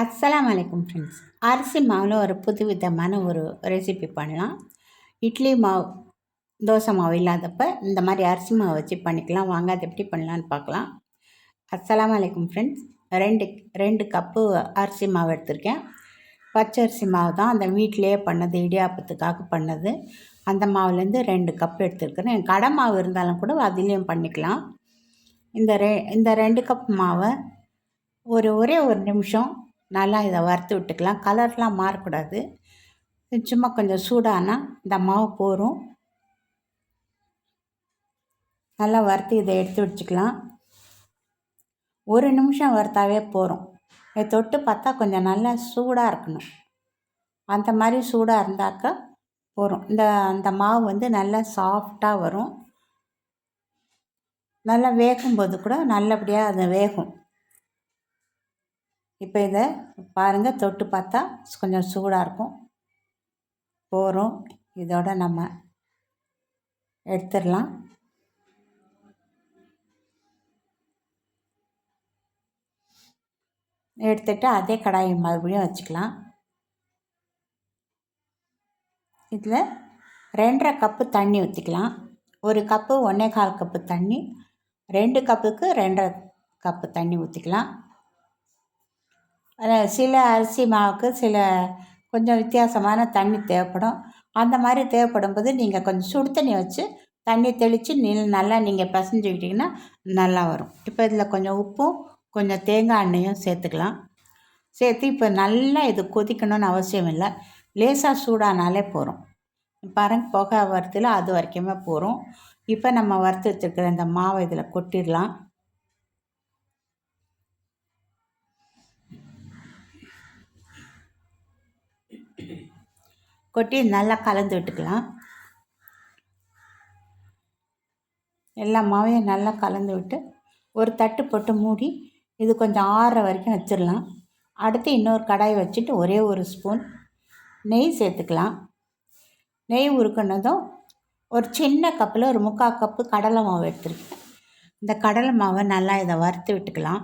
அஸ்ஸலாம் வலைக்கம் ஃப்ரெண்ட்ஸ் அரிசி மாவில் ஒரு புது விதமான ஒரு ரெசிபி பண்ணலாம். இட்லி மாவு தோசை மாவு இல்லாதப்ப இந்த மாதிரி அரிசி மாவு வச்சு பண்ணிக்கலாம். வாங்க அது எப்படி பண்ணலான்னு பார்க்கலாம். அஸ்ஸலாம் வலைக்கம் ஃப்ரெண்ட்ஸ் ரெண்டு ரெண்டு கப்பு அரிசி மாவு எடுத்திருக்கேன். பச்சை அரிசி மாவு தான் அந்த வீட்டிலேயே பண்ணது இடியாப்பத்துக்காக பண்ணது. அந்த மாவுலேருந்து ரெண்டு கப் எடுத்துருக்கிறேன். கடை மாவு இருந்தாலும் கூட அதுலேயும் பண்ணிக்கலாம். இந்த ரெ இந்த ரெண்டு கப் மாவை ஒரு ஒரே ஒரு நிமிஷம் நல்லா இதை வறுத்து விட்டுக்கலாம். கலர்லாம் மாறக்கூடாது. சும்மா கொஞ்சம் சூடானால் இந்த மாவு போரும் நல்லா வறுத்து இதை எடுத்து வச்சுக்கலாம். ஒரு நிமிஷம் வறுத்தாவே போகிறோம் இதை தொட்டு பார்த்தா கொஞ்சம் நல்லா சூடாக இருக்கணும். அந்த மாதிரி சூடாக இருந்தாக்கா போகிறோம் இந்த அந்த மாவு வந்து நல்லா சாஃப்டாக வரும். நல்லா வேகும்போது கூட நல்லபடியாக அது வேகும். இப்போ இதை பாருங்கள் தொட்டு பார்த்தா கொஞ்சம் சூடாக இருக்கும். போகிறோம் இதோட நம்ம எடுத்துடலாம். எடுத்துட்டு அதே கடாயை மறுபடியும் வச்சுக்கலாம். இதில் ரெண்டரை கப்பு தண்ணி ஊற்றிக்கலாம் ஒரு கப்பு ஒன்றே கால் கப்பு தண்ணி ரெண்டு கப்புக்கு ரெண்டரை கப்பு தண்ணி ஊற்றிக்கலாம் சில அரிசி மாவுக்கு சில கொஞ்சம் வித்தியாசமான தண்ணி தேவைப்படும். அந்த மாதிரி தேவைப்படும் போது நீங்கள் கொஞ்சம் சுடு தண்ணி வச்சு தண்ணி தெளித்து நில் நல்லா நீங்கள் பிசைஞ்சுக்கிட்டிங்கன்னா நல்லா வரும். இப்போ இதில் கொஞ்சம் உப்பும் கொஞ்சம் தேங்காய் எண்ணெயும் சேர்த்துக்கலாம். சேர்த்து இப்போ நல்லா இது கொதிக்கணும்னு அவசியம் இல்லை. லேசாக சூடானாலே போகிறோம் பாருங்க புகை வறுத்தில் அது வரைக்குமே போகிறோம் இப்போ நம்ம வறுத்து வச்சுருக்கிற இந்த மாவை இதில் கொட்டிடலாம். கொட்டி நல்லா கலந்து விட்டுக்கலாம். எல்லா மாவையும் நல்லா கலந்து விட்டு ஒரு தட்டு போட்டு மூடி இது கொஞ்சம் ஆறுற வரைக்கும் வச்சிடலாம். அடுத்து இன்னொரு கடாய் வச்சுட்டு ஒரே ஒரு ஸ்பூன் நெய் சேர்த்துக்கலாம். நெய் உருக்கினதும் ஒரு சின்ன கப்பில் ஒரு முக்கால் கப்பு கடலை மாவு எடுத்துருக்கேன். இந்த கடலை மாவை நல்லா இதை வறுத்து விட்டுக்கலாம்.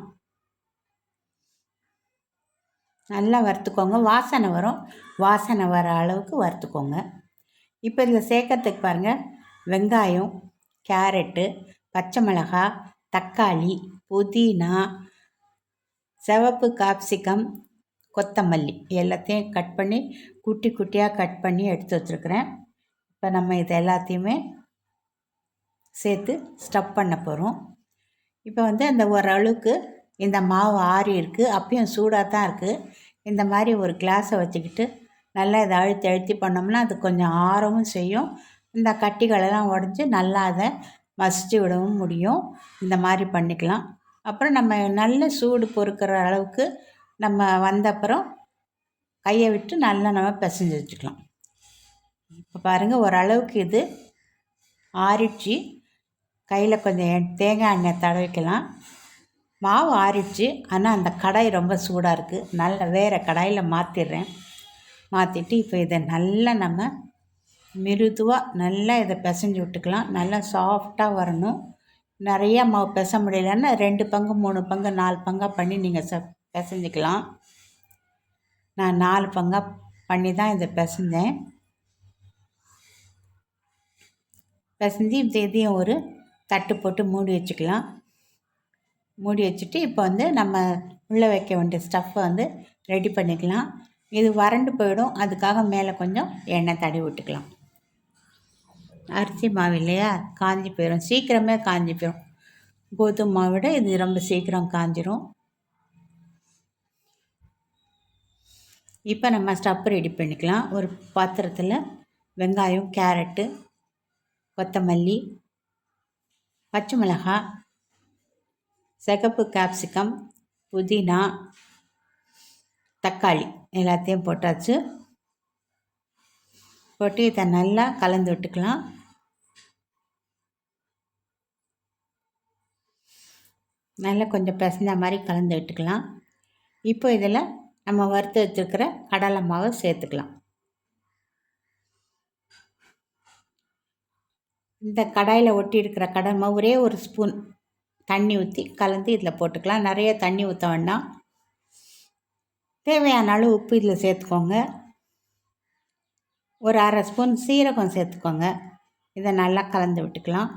நல்லா வறுத்துக்கோங்க. வாசனை வரும். வாசனை வர அளவுக்கு வறுத்துக்கோங்க. இப்போ இதில் சேர்க்கறதுக்கு பாருங்கள் வெங்காயம் கேரட்டு பச்சை மிளகாய் தக்காளி புதினா சிவப்பு காப்சிகம் கொத்தமல்லி எல்லாத்தையும் கட் பண்ணி குட்டி குட்டியாக கட் பண்ணி எடுத்து வச்சுருக்குறேன். இப்போ நம்ம இது எல்லாத்தையுமே சேர்த்து ஸ்டப் பண்ண போகிறோம் இப்போ வந்து அந்த ஓரளவுக்கு இந்த மாவு ஆறி இருக்குது அப்பயும் சூடாக தான் இருக்குது இந்த மாதிரி ஒரு கிளாஸை வச்சுக்கிட்டு நல்லா இதை அழுத்தி அழுத்தி பண்ணோம்னா அது கொஞ்சம் ஆறவும் செய்யும். இந்த கட்டிகளெல்லாம் உடஞ்சி நல்லா அதை மசிச்சு விடவும் முடியும். இந்த மாதிரி பண்ணிக்கலாம். அப்புறம் நம்ம நல்ல சூடு பொறுக்கிற அளவுக்கு நம்ம வந்த அப்புறம் கையை விட்டு நல்லா நம்ம பிசைஞ்சு வச்சுக்கலாம். இப்போ பாருங்கள் ஓரளவுக்கு இது ஆறிடுச்சு. கையில் கொஞ்சம் தேங்காய் எண்ணெய் தடவிக்கலாம். மாவு ஆறிடுச்சு. ஆனால் அந்த கடாய் ரொம்ப சூடாக இருக்குது நல்ல வேறு கடாயில் மாற்றிடுறேன் மாற்றிட்டு இப்போ இதை நல்லா நம்ம மிருதுவாக நல்லா இதை பிசைஞ்சு விட்டுக்கலாம். நல்லா சாஃப்டாக வரணும். நிறையா மாவு பிச முடியலன்னா ரெண்டு பங்கு மூணு பங்கு நாலு பங்காக பண்ணி நீங்கள் ச பிசைஞ்சிக்கலாம். நான் நாலு பங்காக பண்ணி தான் இதை பிசைஞ்சேன். பிசைஞ்சு இதையும் ஒரு தட்டு போட்டு மூடி வச்சுக்கலாம். மூடி வச்சுட்டு இப்போ வந்து நம்ம உள்ளே வைக்க வேண்டிய ஸ்டஃப்பை வந்து ரெடி பண்ணிக்கலாம். இது வறண்டு போயிடும். அதுக்காக மேலே கொஞ்சம் எண்ணெய் தடி விட்டுக்கலாம். அரிசி மாவு இல்லையா? காஞ்சி போயிடும் சீக்கிரமே காஞ்சி போயிடும் கோதுமை மாவிட இது ரொம்ப சீக்கிரம் காஞ்சிரும். இப்போ நம்ம ஸ்டஃப் ரெடி பண்ணிக்கலாம். ஒரு பாத்திரத்தில் வெங்காயம் கேரட்டு கொத்தமல்லி பச்சை மிளகாய் சிகப்பு கேப்சிகம் புதினா தக்காளி எல்லாத்தையும் போட்டாச்சு. போட்டு இதை நல்லா கலந்து விட்டுக்கலாம். நல்லா கொஞ்சம் பிசைஞ்ச மாதிரி கலந்து விட்டுக்கலாம். இப்போ இதில் நம்ம வறுத்து வச்சுருக்கிற கடலை மாவை சேர்த்துக்கலாம். இந்த கடாயில் ஒட்டி இருக்கிற கடலை மாவு ஒரே ஒரு ஸ்பூன். தண்ணி ஊற்றி கலந்து இதில் போட்டுக்கலாம். நிறைய தண்ணி ஊற்ற வேண்டாம். தேவையான அளவு உப்பு இதில் சேர்த்துக்கோங்க. ஒரு அரை ஸ்பூன் சீரகம் சேர்த்துக்கோங்க. இதை நல்லா கலந்து விட்டுக்கலாம்.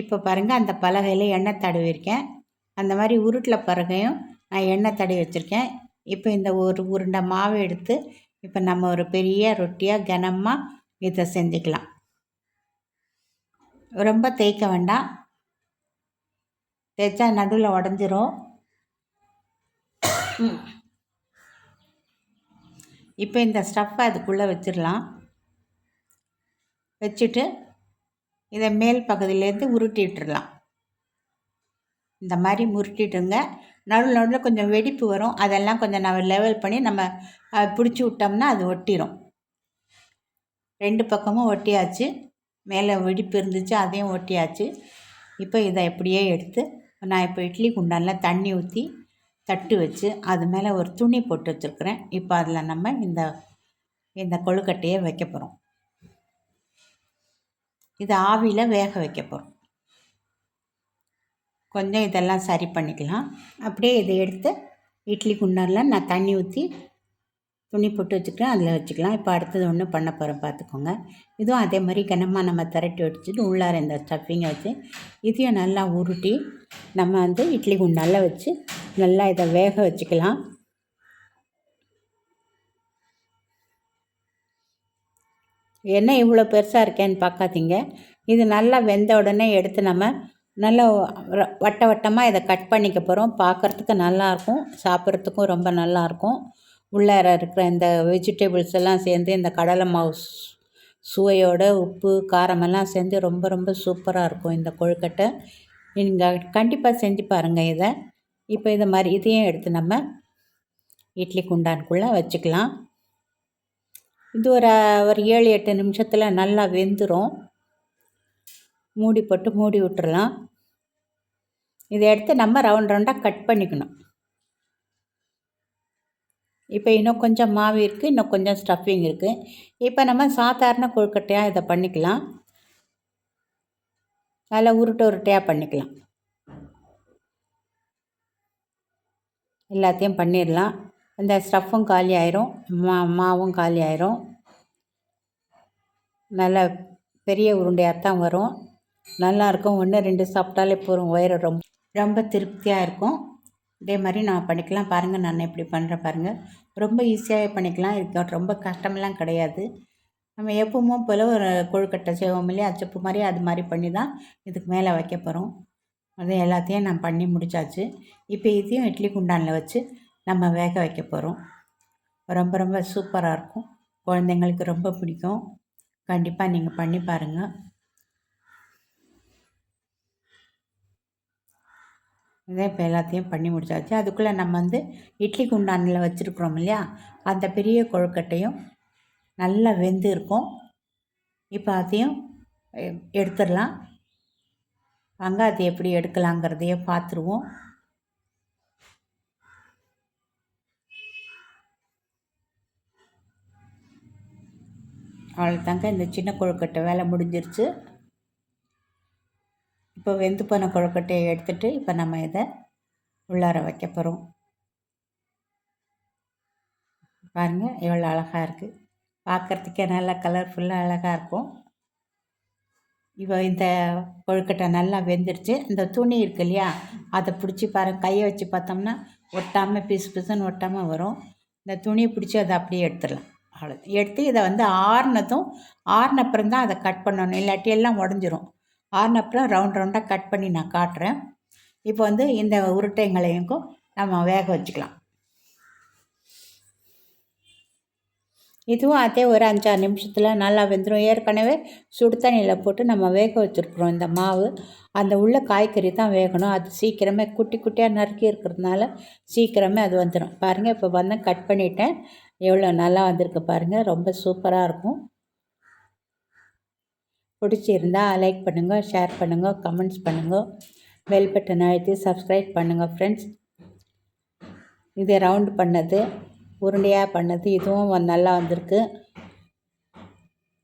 இப்போ பாருங்கள் அந்த பலகையில் எண்ணெய் தடவிருக்கேன் அந்த மாதிரி உருட்டில் பறகையும் நான் எண்ணெய் தடவி வச்சுருக்கேன். இப்போ இந்த ஒரு உருண்டை மாவு எடுத்து இப்போ நம்ம ஒரு பெரிய ரொட்டியாக கனமாக இதை செஞ்சுக்கலாம். ரொம்ப தேய்க்க வேண்டாம். தேய்ச்சா நடுவில் உடஞ்சிரும். இப்போ இந்த ஸ்டஃப்பை அதுக்குள்ளே வச்சிடலாம். வச்சுட்டு இதை மேல் பகுதியிலேருந்து உருட்டி விட்டுடலாம் இந்த மாதிரி முருட்டிட்டுங்க. நடுவில் நடுவில் கொஞ்சம் வெடிப்பு வரும். அதெல்லாம் கொஞ்சம் நம்ம லெவல் பண்ணி நம்ம பிடிச்சி விட்டோம்னா அது ஒட்டிடும் ரெண்டு பக்கமும் ஒட்டியாச்சு. மேலே வெடிப்பு இருந்துச்சு அதையும் ஒட்டியாச்சு இப்போ இதை எப்படியே எடுத்து நான் இப்போ இட்லி குண்டானில் தண்ணி ஊற்றி தட்டு வச்சு அது மேலே ஒரு துணி போட்டு வச்சுருக்குறேன். இப்போ அதில் நம்ம இந்த இந்த கொழுக்கட்டையை வைக்க போகிறோம் இதை ஆவியில் வேக வைக்க போகிறோம் கொஞ்சம் இதெல்லாம் சரி பண்ணிக்கலாம். அப்படியே இதை எடுத்து இட்லி குண்டாரில் நான் தண்ணி ஊற்றி துணி போட்டு வச்சுக்கலாம் அதில் வச்சுக்கலாம். இப்போ அடுத்தது ஒன்று பண்ண போகிறோம் பார்த்துக்கோங்க. இதுவும் அதே மாதிரி கனமாக நம்ம திரட்டி வச்சுட்டு உள்ளார இந்த ஸ்டஃபிங்கை வச்சு இதையும் நல்லா உருட்டி நம்ம வந்து இட்லி குண்டால வச்சு நல்லா இதை வேக வச்சுக்கலாம். என்ன இவ்வளோ பெருசாக இருக்கேன்னு பார்க்காதீங்க. இது நல்லா வெந்த உடனே எடுத்து நம்ம நல்லா வட்ட வட்டமாக இதை கட் பண்ணிக்க போகிறோம் பார்க்குறதுக்கு நல்லாயிருக்கும் சாப்பிட்றதுக்கும் ரொம்ப நல்லாயிருக்கும் உள்ளார இருக்கிற இந்த வெஜிடபிள்ஸ் எல்லாம் சேர்ந்து இந்த கடலை மாவு சுவையோட உப்பு காரமெல்லாம் சேர்ந்து ரொம்ப ரொம்ப சூப்பராக இருக்கும் இந்த கொழுக்கட்டை. நீங்கள் கண்டிப்பாக செஞ்சு பாருங்கள் இதை. இப்போ இதை மாதிரி இதையும் எடுத்து நம்ம இட்லி குண்டானுக்குள்ளே வச்சுக்கலாம். இது ஒரு ஒரு ஏழு எட்டு நிமிஷத்தில் நல்லா வெந்துடும் மூடி போட்டு மூடி விட்டுறலாம். இதை எடுத்து நம்ம ரவுண்ட் ரவுண்டாக கட் பண்ணிக்கணும். இப்போ இன்னும் கொஞ்சம் மாவு இருக்குது இன்னும் கொஞ்சம் ஸ்டஃபிங் இருக்குது இப்போ நம்ம சாதாரண கொழுக்கட்டையாக இதை பண்ணிக்கலாம். அதில் உருட்டை உருட்டையாக பண்ணிக்கலாம். எல்லாத்தையும் பண்ணிடலாம். இந்த ஸ்டஃப்பும் காலி ஆயிரும் மா மாவும் காலி ஆயிரும். நல்ல பெரிய உருண்டையாக தான் வரும். நல்லாயிருக்கும் ஒன்று ரெண்டு சாப்பிட்டாலே போகிறோம் வயிறு ரொம்ப ரொம்ப திருப்தியாக இருக்கும். இதே மாதிரி நான் பண்ணிக்கலாம். பாருங்கள் நான் எப்படி பண்ணுறேன் பாருங்கள் ரொம்ப ஈஸியாகவே பண்ணிக்கலாம். இதுக்கு ரொம்ப கஷ்டமெல்லாம் கிடையாது. நம்ம எப்பவும் போல் ஒரு கொழுக்கட்டை செய்வோம் இல்லையா? அச்சப்பு மாதிரி அது மாதிரி பண்ணி தான் இதுக்கு மேலே வைக்க போகிறோம் அது எல்லாத்தையும் நான் பண்ணி முடித்தாச்சு இப்போ இதையும் இட்லி குண்டானில் வச்சு நம்ம வேக வைக்க போகிறோம் ரொம்ப ரொம்ப சூப்பராக இருக்கும். குழந்தைங்களுக்கு ரொம்ப பிடிக்கும். கண்டிப்பாக நீங்கள் பண்ணி பாருங்கள் இதை இப்போ எல்லாத்தையும் பண்ணி முடிச்சாச்சு. அதுக்குள்ளே நம்ம வந்து இட்லி குண்டானில் வச்சுருக்குறோம் இல்லையா? அந்த பெரிய கொழுக்கட்டையும் நல்லா வெந்து இருக்கும். இப்போ அதையும் எடுத்துடலாம். வாங்க அது எப்படி எடுக்கலாங்கிறதையே பார்த்துருவோம் அவ்வளோதாங்க இந்த சின்ன கொழுக்கட்டை வேலை முடிஞ்சிருச்சு. இப்போ வெந்து போன கொழுக்கட்டையை எடுத்துகிட்டு இப்போ நம்ம இதை உள்ளார வைக்க போகிறோம். பாருங்கள் எவ்வளோ அழகாக இருக்குது பார்க்குறதுக்கே நல்லா கலர்ஃபுல்லாக அழகாக இருக்கும். இப்போ இந்த கொழுக்கட்டை நல்லா வெந்துடுச்சு இந்த துணி இருக்கு இல்லையா அதை பிடிச்சி பாருங்கள் கையை வச்சு பார்த்தோம்னா ஒட்டாமல் பிசு பிசுன்னு ஒட்டாமல் வரும். இந்த துணியை பிடிச்சி அதை அப்படியே எடுத்துடலாம். அவ்வளோ எடுத்து இதை வந்து ஆறுனதும் ஆறுனப்புறம் தான் அதை கட் பண்ணணும். இல்லாட்டி எல்லாம் உடஞ்சிரும். ஆறுனப்புறம் ரவுண்ட் ரவுண்டாக கட் பண்ணி நான் காட்டுறேன். இப்போ வந்து இந்த உருட்டைங்களையும் நம்ம வேக வச்சுக்கலாம். இதுவும் அதே ஒரு அஞ்சாறு நிமிஷத்தில் நல்லா வெந்துடும் ஏற்கனவே சுடு தண்ணியில் போட்டு நம்ம வேக வச்சுருக்குறோம் இந்த மாவு. அந்த உள்ள காய்கறி தான் வேகணும். அது சீக்கிரமே குட்டி குட்டியாக நறுக்கி இருக்கிறதுனால சீக்கிரமே அது வந்துடும் பாருங்கள் இப்போ வந்து கட் பண்ணிவிட்டேன் எவ்வளோ நல்லா வந்திருக்கு பாருங்கள் ரொம்ப சூப்பராக இருக்கும். பிடிச்சிருந்தா லைக் பண்ணுங்கள் ஷேர் பண்ணுங்கள் கமெண்ட்ஸ் பண்ணுங்கள் பெல் பட்டன் அழுத்தி சப்ஸ்கிரைப் பண்ணுங்கள் ஃப்ரெண்ட்ஸ் இது ரவுண்டு பண்ணது உருண்டையாக பண்ணது இதுவும் நல்லா வந்திருக்கு.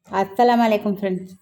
அஸ்லாம் வலைக்கம் ஃப்ரெண்ட்ஸ்